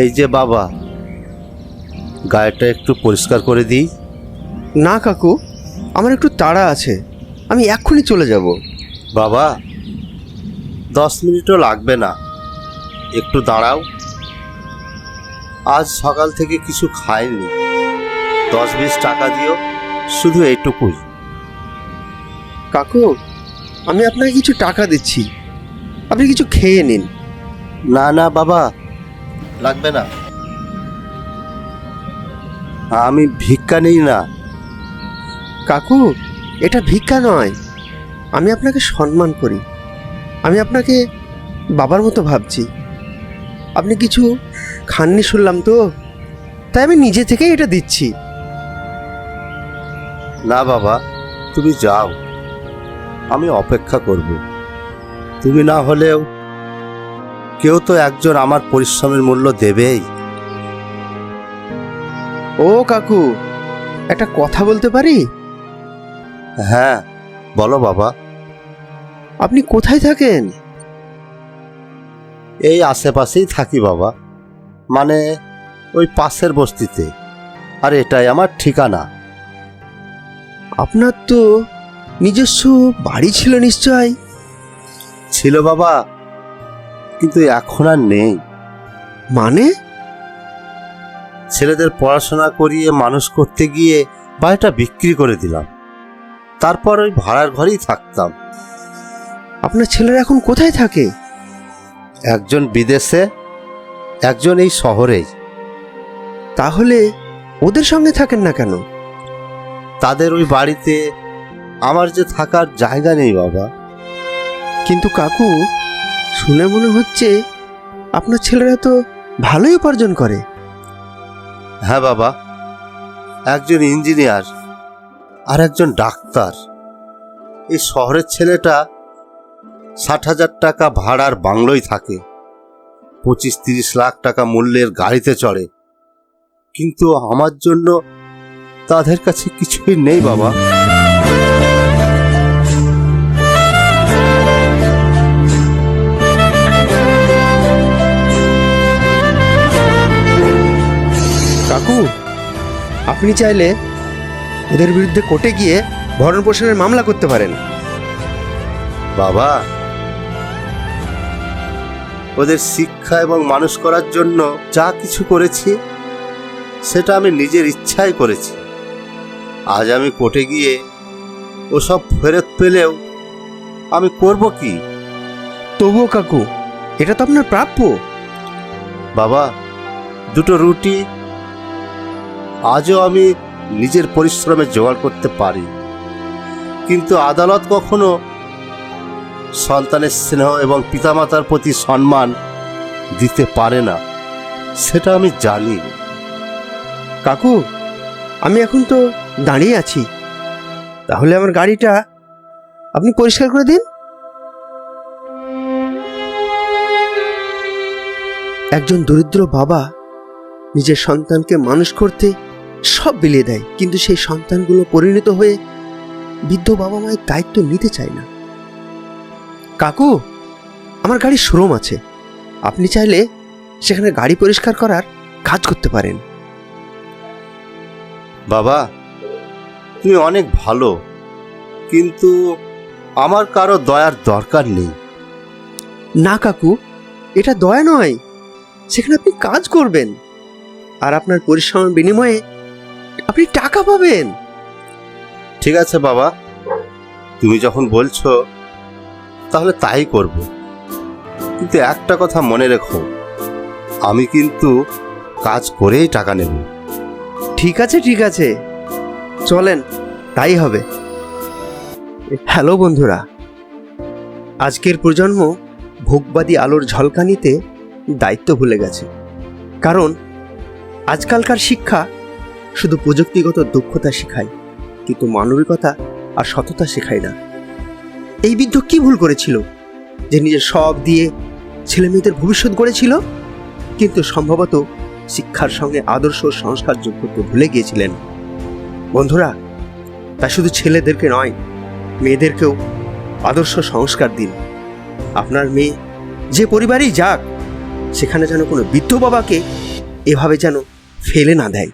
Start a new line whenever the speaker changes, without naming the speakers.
এই যে বাবা, গায়েটা একটু পরিষ্কার করে দিই।
না কাকু, আমার একটু তাড়া আছে। আমি এক্ষুনি চলে যাব।
বাবা দশ মিনিটও লাগবে না। একটু দাঁড়াও। আজ সকাল থেকে কিছু খাইনি। দশ বিশ টাকা দিও শুধু এইটুকুই।
কাকু আমি আপনাকে কিছু টাকা দিচ্ছি। আপনি কিছু খেয়ে নিন।
না না বাবা লাগবে না। আমি ভিক্ষা নিই না।
কাকু এটা ভিক্ষা নয়। আমি আপনাকে সম্মান করি। আমি আপনাকে বাবার মতো ভাবছি। আপনি কিছু খাননি শুনলাম তো তাই আমি নিজে থেকেই এটা দিচ্ছি।
না বাবা তুমি যাও। আমি অপেক্ষা করব। তুমি না হলেও কেউ তো একজন আমার পরিশ্রমের মূল্য দেবেই।
ও কাকু একটা কথা বলতে পারি?
হ্যাঁ। বলো বাবা।
আপনি কোথায় থাকেন?
এই আশেপাশেই থাকি বাবা। মানে ওই পাশের বস্তিতে। আর এটাই আমার ঠিকানা।
আপনার তো নিজস্ব বাড়ি ছিল নিশ্চয়?
ছিল বাবা কিন্তু এখন আর নেই।
মানে?
ছেলেদের পড়াশোনা করিয়ে মানুষ করতে গিয়ে বাড়িটা বিক্রি করে দিলাম। তারপর ওই ভাড়ার ঘরেই থাকতাম।
আপনার ছেলেরা এখন কোথায় থাকে?
একজন বিদেশে একজন এই শহরেই।
তাহলে ওদের সঙ্গে থাকেন না কেন?
তাদের ওই বাড়িতে আমার যে থাকার জায়গা নেই বাবা।
কিন্তু কাকু শুনে মনে হচ্ছে আপনার ছেলেরা তো ভালোই উপার্জন করে।
হ্যাঁ বাবা একজন ইঞ্জিনিয়ার। আর একজন ডাক্তার। এই শহরের ছেলেটা ষাট হাজার টাকা ভাড়ার বাংলোয় থাকে। পঁচিশ তিরিশ লাখ টাকা মূল্যের গাড়িতে চড়ে। কিন্তু আমার জন্য তাদের কাছে কিছুই নেই বাবা।
কাকু, আপনি চাইলে ওদের বিরুদ্ধে কোর্টে গিয়ে ভরণ পোষণের মামলা করতে পারেন।
বাবা ওদের শিক্ষা এবং মানুষ করার জন্য যা কিছু করেছি সেটা আমি নিজের ইচ্ছাই করেছি। আজ আমি কোর্টে গিয়ে ওসব ফেরত পেলেও আমি করব কি?
তবুও কাকু এটা তো আপনার প্রাপ্য।
বাবা দুটো রুটি আজও আমি নিজের পরিশ্রমে জোগাড় করতে পারি। কিন্তু আদালত কখনো সন্তানের স্নেহ এবং পিতামাতার প্রতি সম্মান দিতে পারে না। সেটা আমি জানি।
কাকু, আমি এখন তো দাঁড়িয়ে আছি। তাহলে আমার গাড়িটা আপনি পরিষ্কার করে দিন। একজন দরিদ্র বাবা নিজের সন্তানকে মানুষ করতে সব বিলিয়ে দেয় কিন্তু সেই সন্তানগুলো পরিণত হয়ে বৃদ্ধ বাবা মায়ের দায়িত্ব নিতে চায় না। কাকু আমার গাড়ির শোরুম আছে। আপনি চাইলে সেখানে গাড়ি পরিষ্কার করার কাজ করতে পারেন।
বাবা তুমি অনেক ভালো কিন্তু আমার কারও দয়ার দরকার নেই।
না কাকু এটা দয়া নয়। সেখানে আপনি কাজ করবেন। আর আপনার পরিশ্রমের বিনিময়ে টাকা পাবেন?
ঠিক আছে বাবা। তুমি যখন বলছো তাহলে তাই করব। কিন্তু একটা কথা মনে রেখো আমি কিন্তু কাজ করেই টাকা নেব।
ঠিক আছে ঠিক আছে। চলেন তাই হবে। হ্যালো বন্ধুরা আজকের প্রজন্ম ভোগবাদী আলোর ঝলকানিতে দায়িত্ব ভুলে গেছে। কারণ আজকালকার শিক্ষা শুধু প্রযুক্তিগত দক্ষতা শেখায়, কিন্তু মানবিকতা আর সততা শেখায় না। এই বৃদ্ধ কি ভুল করেছিল? যে নিজের সব দিয়ে ছেলে মেয়েদের ভবিষ্যৎ গড়েছিল? কিন্তু সম্ভবত শিক্ষার সঙ্গে আদর্শ সংস্কার যোগ করতে ভুলে গিয়েছিলেন। বন্ধুরা, তা শুধু ছেলেদেরকে নয়, মেয়েদেরকেও আদর্শ সংস্কার দিন। আপনার মেয়ে যে পরিবারেই যাক, সেখানে যেন কোনো বৃদ্ধ বাবাকে এভাবে যেন ফেলে না দেয়।